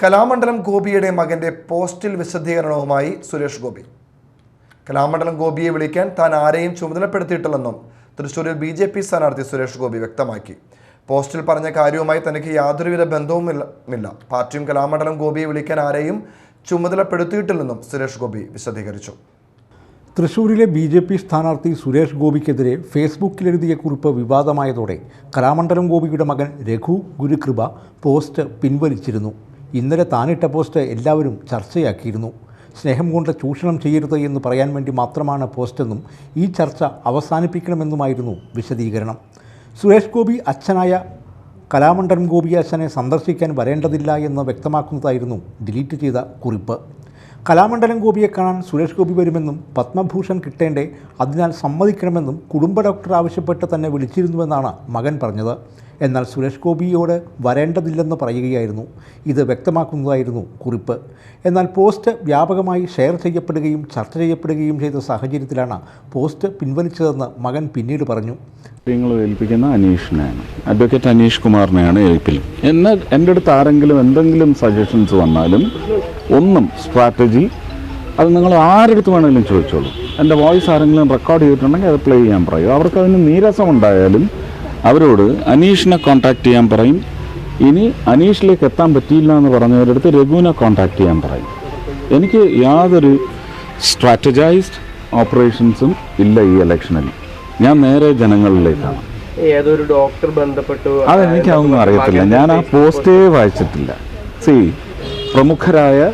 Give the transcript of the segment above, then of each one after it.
കലാമണ്ഡലം ഗോപിയുടെ മകന്റെ പോസ്റ്റിൽ വിശദീകരണവുമായി സുരേഷ് ഗോപി. കലാമണ്ഡലം ഗോപിയെ വിളിക്കാൻ താൻ ആരെയും ചുമതലപ്പെടുത്തിയിട്ടില്ലെന്നും തൃശൂരിൽ ബി ജെ പി സ്ഥാനാർത്ഥി സുരേഷ് ഗോപി വ്യക്തമാക്കി. പോസ്റ്റിൽ പറഞ്ഞ കാര്യവുമായി തനിക്ക് യാതൊരുവിധ ബന്ധവുമില്ല പാർട്ടിയും കലാമണ്ഡലം ഗോപിയെ വിളിക്കാൻ ആരെയും ചുമതലപ്പെടുത്തിയിട്ടില്ലെന്നും സുരേഷ് ഗോപി വിശദീകരിച്ചു. തൃശൂരിലെ ബി ജെ പി സ്ഥാനാർത്ഥി സുരേഷ് ഗോപിക്കെതിരെ ഫേസ്ബുക്കിലെഴുതിയ കുറിപ്പ് വിവാദമായതോടെ കലാമണ്ഡലം ഗോപിയുടെ മകൻ രഘു ഗുരുകൃപ പോസ്റ്റ് പിൻവലിച്ചിരുന്നു. ഇന്നലെ താനിട്ട പോസ്റ്റ് എല്ലാവരും ചർച്ചയാക്കിയിരുന്നു. സ്നേഹം കൊണ്ട് ചൂഷണം ചെയ്യരുത് എന്ന് പറയാൻ വേണ്ടി മാത്രമാണ് പോസ്റ്റെന്നും ഈ ചർച്ച അവസാനിപ്പിക്കണമെന്നുമായിരുന്നു വിശദീകരണം. സുരേഷ് ഗോപി അച്ഛനായ കലാമണ്ഡലം ഗോപി അച്ഛനെ സന്ദർശിക്കാൻ വരേണ്ടതില്ല എന്ന് വ്യക്തമാക്കുന്നതായിരുന്നു ഡിലീറ്റ് ചെയ്ത കുറിപ്പ്. കലാമണ്ഡലം ഗോപിയെ കാണാൻ സുരേഷ് ഗോപി വരുമെന്നും പത്മഭൂഷൺ കിട്ടേണ്ടേ അതിനാൽ സമ്മതിക്കണമെന്നും കുടുംബ ഡോക്ടർ ആവശ്യപ്പെട്ട് തന്നെ വിളിച്ചിരുന്നുവെന്നാണ് മകൻ പറഞ്ഞത്. എന്നാൽ സുരേഷ് ഗോപിയോട് വരേണ്ടതില്ലെന്ന് പറയുകയായിരുന്നു. ഇത് വ്യക്തമാക്കുന്നതായിരുന്നു കുറിപ്പ്. എന്നാൽ പോസ്റ്റ് വ്യാപകമായി ഷെയർ ചെയ്യപ്പെടുകയും ചർച്ച ചെയ്യപ്പെടുകയും ചെയ്ത സാഹചര്യത്തിലാണ് പോസ്റ്റ് പിൻവലിച്ചതെന്ന് മകൻ പിന്നീട് പറഞ്ഞു. കാര്യങ്ങൾ ഏൽപ്പിക്കുന്ന അനീഷിനെയാണ്. അഡ്വക്കേറ്റ് അനീഷ് കുമാറിനെയാണ് ഏൽപ്പിൽ. എന്നെ എന്റെ അടുത്ത് ആരെങ്കിലും എന്തെങ്കിലും സജഷൻസ് വന്നാലും ഒന്നും സ്ട്രാറ്റജി അത് നിങ്ങൾ ആരെടുത്ത് വേണമെങ്കിലും ചോദിച്ചോളൂ. എന്റെ വോയിസ് ആരെങ്കിലും റെക്കോർഡ് ചെയ്തിട്ടുണ്ടെങ്കിൽ അത് പ്ലേ ചെയ്യാൻ പറയും. അവർക്ക് അതിന് നീരസമുണ്ടായാലും അവരോട് അനീഷിനെ കോൺടാക്ട് ചെയ്യാൻ പറയും. ഇനി അനീഷിലേക്ക് എത്താൻ പറ്റിയില്ല എന്ന് പറഞ്ഞവരടുത്ത് രഘുവിനെ കോൺടാക്ട് ചെയ്യാൻ പറയും. എനിക്ക് യാതൊരു സ്ട്രാറ്റജൈസ്ഡ് ഓപ്പറേഷൻസും ഇല്ല ഈ ഇലക്ഷനിൽ ഞാൻ നേരെ ജനങ്ങളിലേക്കാണ്. ഏതൊരു ഡോക്ടർ ബന്ധപ്പെട്ടു? അറിയത്തില്ല. ഞാൻ ആ പോസ്റ്റേ വായിച്ചിട്ടില്ല. സി പ്രമുഖരായ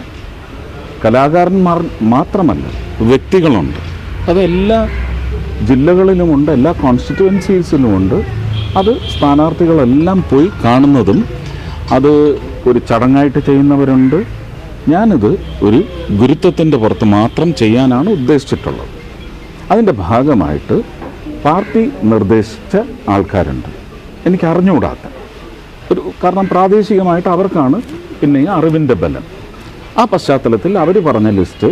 കലാകാരന്മാർ മാത്രമല്ല വ്യക്തികളുണ്ട്. അതെല്ലാ ജില്ലകളിലുമുണ്ട് എല്ലാ കോൺസ്റ്റിറ്റ്യുവൻസീസിലുമുണ്ട് അത് സ്ഥാനാർത്ഥികളെല്ലാം പോയി കാണുന്നതും അത് ഒരു ചടങ്ങായിട്ട് ചെയ്യുന്നവരുണ്ട്. ഞാനിത് ഒരു ഗുരുത്വത്തിന്റെ പുറത്ത് മാത്രം ചെയ്യാനാണ് ഉദ്ദേശിച്ചിട്ടുള്ളത്. അതിന്റെ ഭാഗമായിട്ട് പാർട്ടി നിർദ്ദേശിച്ച ആൾക്കാരുണ്ട്. എനിക്ക് അറിഞ്ഞുകൂടാത്ത ഒരു കാരണം പ്രാദേശികമായിട്ട് അവർക്കാണ് പിന്നെ അറിവിന്റെ ബലം. ആ പശ്ചാത്തലത്തിൽ അവർ പറഞ്ഞ ലിസ്റ്റ്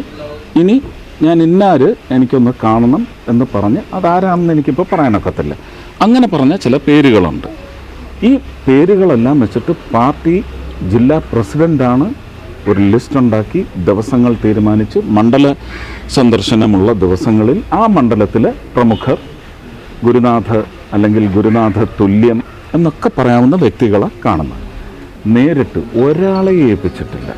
ഇനി ഞാൻ ഇന്നാര് എനിക്കൊന്ന് കാണണം എന്ന് പറഞ്ഞ് അതാരാണെന്ന് എനിക്കിപ്പോൾ പറയാനൊക്കത്തില്ല. അങ്ങനെ പറഞ്ഞ ചില പേരുകളുണ്ട്. ഈ പേരുകളെല്ലാം വെച്ചിട്ട് പാർട്ടി ജില്ലാ പ്രസിഡന്റാണ് ഒരു ലിസ്റ്റ് ഉണ്ടാക്കി ദിവസങ്ങൾ തീരുമാനിച്ച് മണ്ഡല സന്ദർശനമുള്ള ദിവസങ്ങളിൽ ആ മണ്ഡലത്തിലെ പ്രമുഖർ ഗുരുനാഥ അല്ലെങ്കിൽ ഗുരുനാഥ തുല്യം എന്നൊക്കെ പറയാവുന്ന വ്യക്തികളെ കാണുന്നത്. നേരിട്ട് ഒരാളെ ഏൽപ്പിച്ചിട്ടില്ല.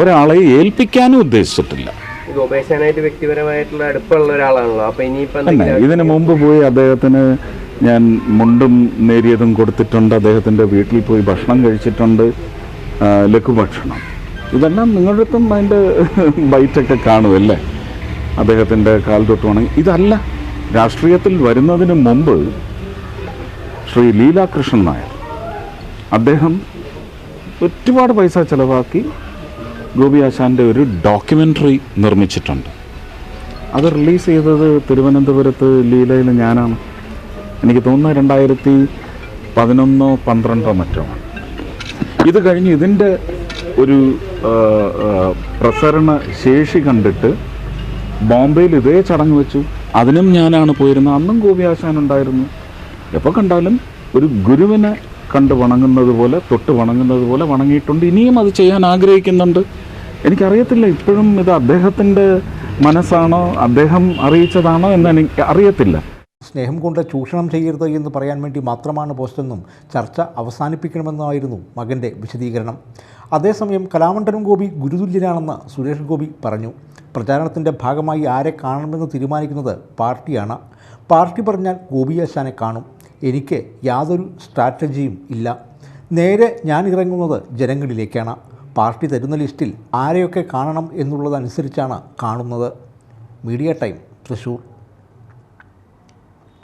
ഒരാളെ ഏൽപ്പിക്കാനും ഉദ്ദേശിച്ചിട്ടില്ല. ഗോപേശനായിട്ട് വ്യക്തിപരമായിട്ടുള്ള അടുപ്പമുള്ള ഒരാളാണല്ലോ. അപ്പൊ ഇനിയിപ്പോ ഇതിനു മുമ്പ് പോയി അദ്ദേഹത്തിന് ഞാൻ മുണ്ടും നേരിയതും കൊടുത്തിട്ടുണ്ട്. അദ്ദേഹത്തിന്റെ വീട്ടിൽ പോയി ഭക്ഷണം കഴിച്ചിട്ടുണ്ട്. ലഘുഭക്ഷണം. ഇതെല്ലാം നിങ്ങളുടെ അടുത്തും അതിന്റെ ബൈറ്റൊക്കെ കാണുമല്ലേ? അദ്ദേഹത്തിന്റെ കാൽ തൊട്ട് വണങ്ങി ഇതല്ല രാഷ്ട്രീയത്തിൽ വരുന്നതിന് മുമ്പ് ശ്രീ ലീലാകൃഷ്ണൻ നായർ അദ്ദേഹം ഒരുപാട് പൈസ ചിലവാക്കി ഗോപി ആശാന്റെ ഒരു ഡോക്യുമെന്ററി നിർമ്മിച്ചിട്ടുണ്ട്. അത് റിലീസ് ചെയ്തത് തിരുവനന്തപുരത്ത് ലീലയിൽ ഞാനാണ്. എനിക്ക് തോന്നുന്നത് രണ്ടായിരത്തി പതിനൊന്നോ പന്ത്രണ്ടോ മറ്റോ. ഇത് കഴിഞ്ഞ് ഇതിന്റെ ഒരു പ്രസരണ ശേഷി കണ്ടിട്ട് ബോംബെയിൽ ഇതേ ചടങ്ങ് വെച്ചു. അതിനും ഞാനാണ് പോയിരുന്നത് അന്നും ഗോപി ആശാൻ ഉണ്ടായിരുന്നു. എപ്പോൾ കണ്ടാലും ഒരു ഗുരുവിനെ കണ്ട് വണങ്ങുന്നത് പോലെ തൊട്ട് വണങ്ങുന്നത് പോലെ വണങ്ങിയിട്ടുണ്ട്. ഇനിയും അത് ചെയ്യാൻ ആഗ്രഹിക്കുന്നുണ്ട്. എനിക്കറിയത്തില്ല ഇപ്പോഴും ഇത് അദ്ദേഹത്തിന്റെ മനസ്സാണോ അദ്ദേഹം അറിയിച്ചതാണോ എന്ന് എനിക്ക് അറിയത്തില്ല. സ്നേഹം കൊണ്ട് ചൂഷണം ചെയ്യരുത് എന്ന് പറയാൻ വേണ്ടി മാത്രമാണ് പോസ്റ്റെന്നും ചർച്ച അവസാനിപ്പിക്കണമെന്നായിരുന്നു മകന്റെ വിശദീകരണം. അതേസമയം കലാമണ്ഡലം ഗോപി ഗുരുതുല്യനാണെന്ന് സുരേഷ് ഗോപി പറഞ്ഞു. പ്രചാരണത്തിന്റെ ഭാഗമായി ആരെ കാണണമെന്ന് തീരുമാനിക്കുന്നത് പാർട്ടിയാണ്. പാർട്ടി പറഞ്ഞാൽ ഗോപി ആശാനെ കാണും. എനിക്ക് യാതൊരു സ്ട്രാറ്റജിയും ഇല്ല. നേരെ ഞാൻ ഇറങ്ങുന്നത് ജനങ്ങളിലേക്കാണ്. പാർട്ടി തരുന്ന ലിസ്റ്റിൽ ആരെയൊക്കെ കാണണം എന്നുള്ളതനുസരിച്ചാണ് കാണുന്നത്. Media time Thrissur